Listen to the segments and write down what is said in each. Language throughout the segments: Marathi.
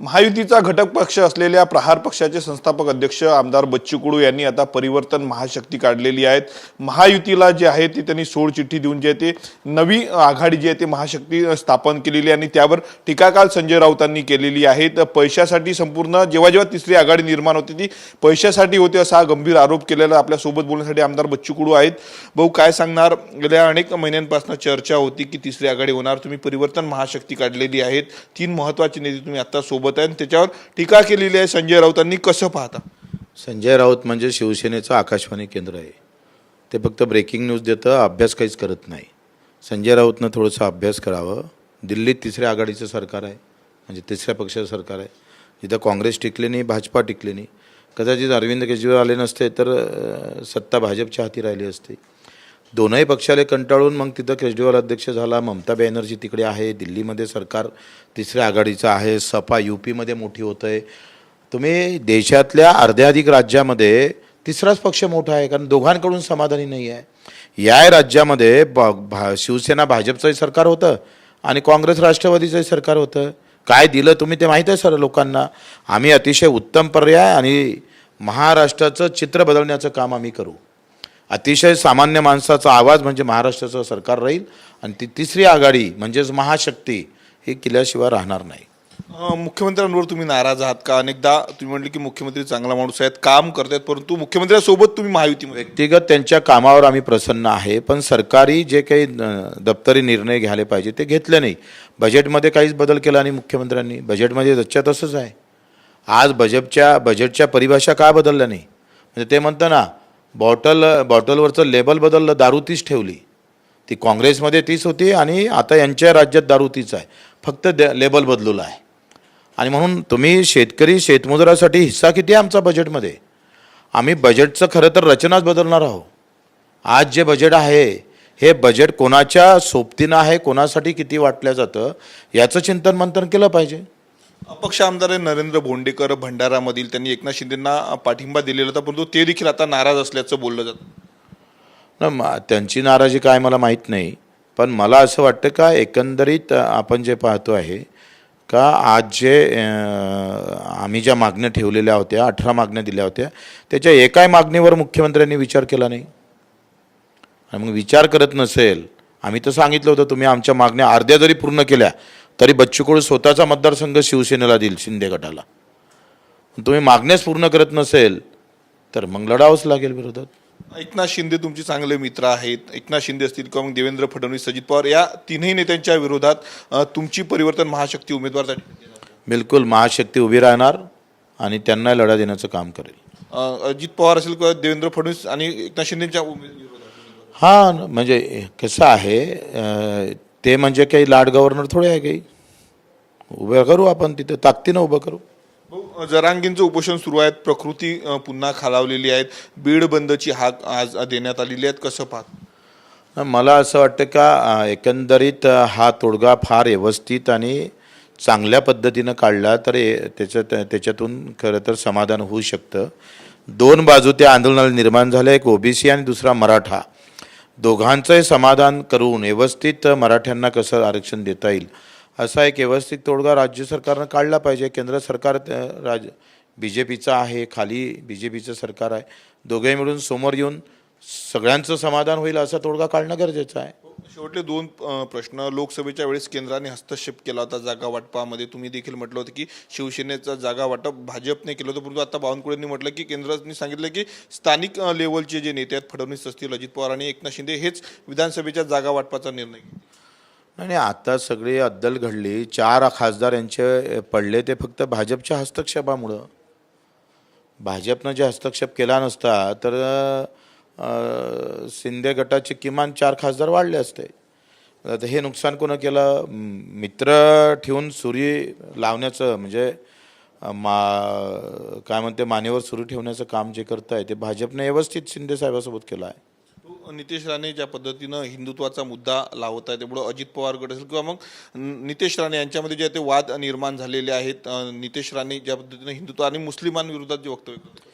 महायुतीचा घटक पक्ष असलेल्या प्रहार पक्षाचे संस्थापक अध्यक्ष आमदार बच्चू कुडू यांनी आता परिवर्तन महाशक्ती काढलेली आहेत. महायुतीला जे आहे ते त्यांनी सोड चिठ्ठी देऊन जे आहे ते नवी आघाडी जी आहे ते महाशक्ती स्थापन केलेली आहे आणि त्यावर टीका काल संजय राऊतांनी केलेली आहे. तर पैशासाठी संपूर्ण जेव्हा जेव्हा तिसरी आघाडी निर्माण होती ती पैशासाठी होते असा गंभीर आरोप केलेला आपल्यासोबत बोलण्यासाठी आमदार बच्चू कुडू आहेत. भाऊ काय सांगणार? गेल्या अनेक महिन्यांपासून चर्चा होती की तिसरी आघाडी होणार. तुम्ही परिवर्तन महाशक्ती काढलेली आहेत. तीन महत्त्वाचे नेते तुम्ही आता सोबत आहे आणि त्याच्यावर टीका केलेली आहे संजय राऊतांनी कसं पाहता? संजय राऊत म्हणजे शिवसेनेचं आकाशवाणी केंद्र आहे. ते फक्त ब्रेकिंग न्यूज देतं अभ्यास काहीच करत नाही. संजय राऊतनं थोडंसं अभ्यास करावं. दिल्लीत तिसऱ्या आघाडीचं सरकार आहे. म्हणजे तिसऱ्या पक्षाचं सरकार आहे. जिथं काँग्रेस टिकले नाही भाजपा टिकले नाही. कदाचित अरविंद केजरीवाल आले नसते तर सत्ता भाजपच्या हाती राहिली असते. दोनही पक्षाले कंटाळून मग तिथं केजरीवाल अध्यक्ष झाला ममता बॅनर्जी तिकडे आहे दिल्लीमध्ये सरकार तिसऱ्या आघाडीचं आहे सपा यू पीमध्ये मोठी होतं आहे तुम्ही देशातल्या अर्ध्याधिक राज्यामध्ये तिसराच पक्ष मोठा आहे कारण दोघांकडून समाधानी नाही आहे. या राज्यामध्ये ब भा शिवसेना भाजपचंही सरकार होतं आणि काँग्रेस राष्ट्रवादीचंही सरकार होतं. काय दिलं तुम्ही ते माहीत आहे सर लोकांना? आम्ही अतिशय उत्तम पर्याय आणि महाराष्ट्राचं चित्र बदलण्याचं काम आम्ही करू. अतिशय सामान्य माणसाचा आवाज म्हणजे महाराष्ट्राचं सरकार राहील आणि ती तिसरी आघाडी म्हणजेच महाशक्ती ही केल्याशिवाय राहणार नाही. मुख्यमंत्र्यांवर तुम्ही नाराज आहात का? अनेकदा तुम्ही म्हटले की मुख्यमंत्री चांगला माणूस आहेत काम करतायत परंतु मुख्यमंत्र्यांसोबत तुम्ही महायुतीमध्ये व्यक्तिगत त्यांच्या कामावर आम्ही प्रसन्न आहे पण सरकारी जे काही दप्तरी निर्णय घ्यायला पाहिजे ते घेतले नाही. बजेटमध्ये काहीच बदल केला नाही मुख्यमंत्र्यांनी. बजेटमध्ये जसच्या तसंच आहे. आज बजेटच्या बजेटच्या परिभाषा का बदलल्या नाही? म्हणजे ते म्हणतं ना बॉटल बॉटलवरचं लेबल बदललं दारू तीच ठेवली. ती काँग्रेसमध्ये तीच होती आणि आता यांच्या राज्यात दारू तीच आहे. फक्त द लेबल बदललं आहे. आणि म्हणून तुम्ही शेतकरी शेतमजुरासाठी हिस्सा किती आहे आमचा बजेटमध्ये? आम्ही बजेटचं खरं तर रचनाच बदलणार आहोत. आज जे बजेट आहे हे बजेट कोणाच्या सोबतीनं आहे कोणासाठी किती वाटलं जातं याचं चिंतन मंथन केलं पाहिजे. अपक्ष आमदार आहे नरेंद्र भोंडेकर भंडारामधील त्यांनी एकनाथ शिंदेंना पाठिंबा दिलेला होता परंतु ते देखील आता नाराज असल्याचं बोललं जातं. त्यांची नाराजी काय मला माहीत नाही पण मला असं वाटतं का एकंदरीत आपण जे पाहतो आहे का आज जे आम्ही ज्या मागण्या ठेवलेल्या होत्या अठरा मागण्या दिल्या होत्या त्याच्या एकाही मागणीवर मुख्यमंत्र्यांनी विचार केला नाही. आणि मग विचार करत नसेल आम्ही तर सांगितलं होतं तुम्ही आमच्या मागण्या अर्ध्या जरी पूर्ण केल्या तरी बच्चू कडू स्वतःचा मतदारसंघ शिवसेनेला देईल शिंदे गटाला. तुम्ही मागण्याच पूर्ण करत नसेल तर मग लढावंच लागेल विरोधात. एकनाथ शिंदे तुमचे चांगले मित्र आहेत. एकनाथ शिंदे असतील किंवा मग देवेंद्र फडणवीस अजित पवार या तीनही नेत्यांच्या विरोधात तुमची परिवर्तन महाशक्ती उमेदवार बिलकुल महाशक्ती उभी राहणार आणि त्यांना लढा देण्याचं काम करेल. अजित पवार असेल किंवा देवेंद्र फडणवीस आणि एकनाथ शिंदेच्या हां म्हणजे कसं आहे ते म्हणजे काही लाड गव्हर्नर थोडे आहे काही. उभं करू आपण तिथे ताकदीनं उभं करू. जरांगींचं उपोषण सुरू आहे प्रकृती पुन्हा खालावलेली आहेत. बीड बंदची हाक आज देण्यात आलेली आहेत कसं पाहत? मला असं वाटतं का एकंदरीत हा तोडगा फार व्यवस्थित आणि चांगल्या पद्धतीनं काढला तर त्याच्यात त्याच्यातून खरं तर समाधान होऊ शकतं. दोन बाजू त्या आंदोलनाला निर्माण झाल्या एक ओबीसी आणि दुसरा मराठा. दोघांचंही समाधान करून व्यवस्थित मराठ्यांना कसं आरक्षण देता येईल असा एक व्यवस्थित तोडगा राज्य सरकारनं काढला पाहिजे. केंद्र सरकार राज बी जे पीचं आहे खाली बी जे पीचं सरकार आहे. दोघे मिळून समोर येऊन सगळ्यांचं समाधान होईल असा तोडगा काढणं गरजेचं आहे. शेवटले दोन प्रश्न. लोकसभेच्या वेळेस केंद्राने हस्तक्षेप केला होता जागा वाटपामध्ये. तुम्ही देखील म्हटलं होतं की शिवसेनेचा जागा वाटप भाजपने केलं होतं परंतु आता बावनकुळेंनी म्हटलं की केंद्राने सांगितलं की स्थानिक लेवलचे जे नेते आहेत फडणवीस असतील अजित पवार आणि एकनाथ शिंदे हेच विधानसभेच्या जागा वाटपाचा निर्णय. आणि आता सगळी अद्दल घडली. चार खासदार यांचे पडले ते फक्त भाजपच्या हस्तक्षेपामुळं. भाजपनं जे हस्तक्षेप केला नसता तर शिंदे गटाचे किमान चार खासदार वाढले असते. आता हे नुकसान कोणं केलं? मित्र ठेवून सुरी लावण्याचं म्हणजे मा काय म्हणते मानेवर सुरू ठेवण्याचं काम जे करत आहे ते भाजपने व्यवस्थित शिंदे साहेबासोबत केलं आहे. नितेश राणे ज्या पद्धतीनं हिंदुत्वाचा मुद्दा लावत आहे त्यामुळं अजित पवार गट असेल किंवा मग नितेश राणे यांच्यामध्ये जे ते वाद निर्माण झालेले आहेत नितेश राणे ज्या पद्धतीनं हिंदुत्व आणि मुस्लिमांविरोधात जे वक्तव्य करतात.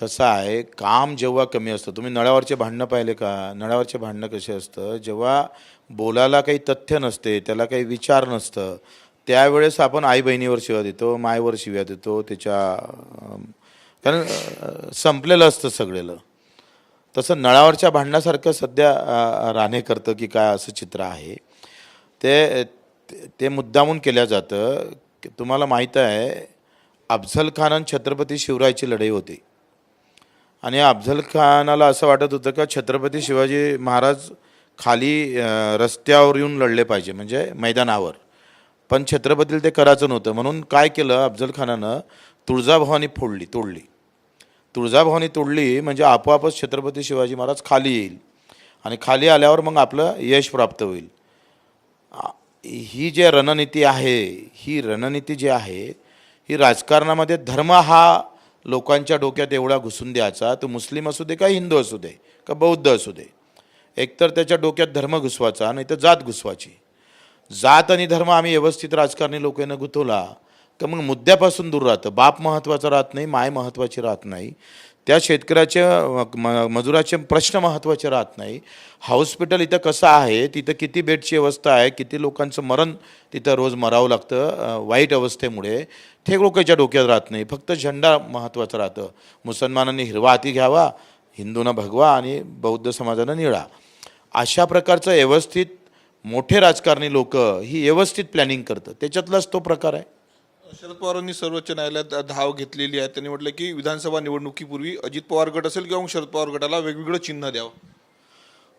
कसं आहे काम जेव्हा कमी असतं तुम्ही नळावरचे भांडणं पाहिले का? नळावरचे भांडणं कसे असतं? जेव्हा बोलायला काही तथ्य नसते त्याला काही विचार नसतं त्यावेळेस आपण आई बहिणीवर शिव्या देतो मायवर शिव्या देतो त्याच्या कारण संपलेलं असतं सगळेलं. तसं नळावरच्या भांडणासारखं सध्या राणे करतं की काय असं चित्र आहे. ते ते- मुद्दामून केलं जातं. तुम्हाला माहीत आहे अफझल खान आणि छत्रपती शिवरायची लढाई होती. आणि अफजल खानाला असं वाटत होतं का छत्रपती शिवाजी महाराज खाली रस्त्यावर येऊन लढले पाहिजे म्हणजे मैदानावर. पण छत्रपतीला ते करायचं नव्हतं. म्हणून काय केलं अफजल खानानं तुळजाभवानी फोडली तोडली. तुळजाभवानी तोडली म्हणजे आपोआपच छत्रपती शिवाजी महाराज खाली येईल. आणि खाली आल्यावर मग आपलं यश प्राप्त होईल. ही जे रणनीती आहे ही रणनीती जी आहे ही राजकारणामध्ये धर्म हा लोकांच्या डोक्यात एवढा घुसून द्यायचा तो मुस्लिम असू दे का हिंदू असू दे का बौद्ध असू दे एकतर त्याच्या डोक्यात धर्म घुसवायचा नाही तर जात घुसवायची. जात आणि धर्म आम्ही व्यवस्थित राजकारणी लोकांना गुंतवला तर मग मुद्द्यापासून दूर राहतं. बाप महत्त्वाचा राहत नाही माय महत्त्वाची राहत नाही. त्या शेतकऱ्याच्या म- मजुराचे प्रश्न महत्त्वाचे राहत नाही. हॉस्पिटल इथं कसं आहे तिथं किती बेडची व्यवस्था आहे किती लोकांचं मरण तिथं रोज मरावं लागतं वाईट अवस्थेमुळे. ते लोकांच्या डोक्यात राहत नाही. फक्त झेंडा महत्त्वाचं राहतं. मुसलमानांनी हिरवा हाती घ्यावा हिंदूंना भगवा आणि बौद्ध समाजानं निळा. अशा प्रकारचं व्यवस्थित मोठे राजकारणी लोक ही व्यवस्थित प्लॅनिंग करतं त्याच्यातलाच तो प्रकार आहे. शरद पवारांनी सर्वोच्च न्यायालयात धाव घेतलेली आहे. त्यांनी म्हटलं की विधानसभा निवडणुकीपूर्वी अजित पवार गट असेल किंवा मग शरद पवार गटाला वेगवेगळं चिन्ह द्यावं.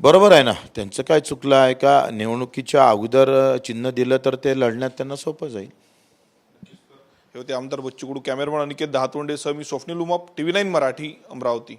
बरोबर आहे ना. त्यांचं काय चुकलं आहे का? निवडणुकीच्या अगोदर चिन्ह दिलं तर ते लढण्यात त्यांना सोपं जाईल. हे होते आमदार बच्चू कडू कॅमेरामन अनिकेत दहातोंडे सह मी स्वप्नील उमाप टीव्ही नाईन मराठी अमरावती.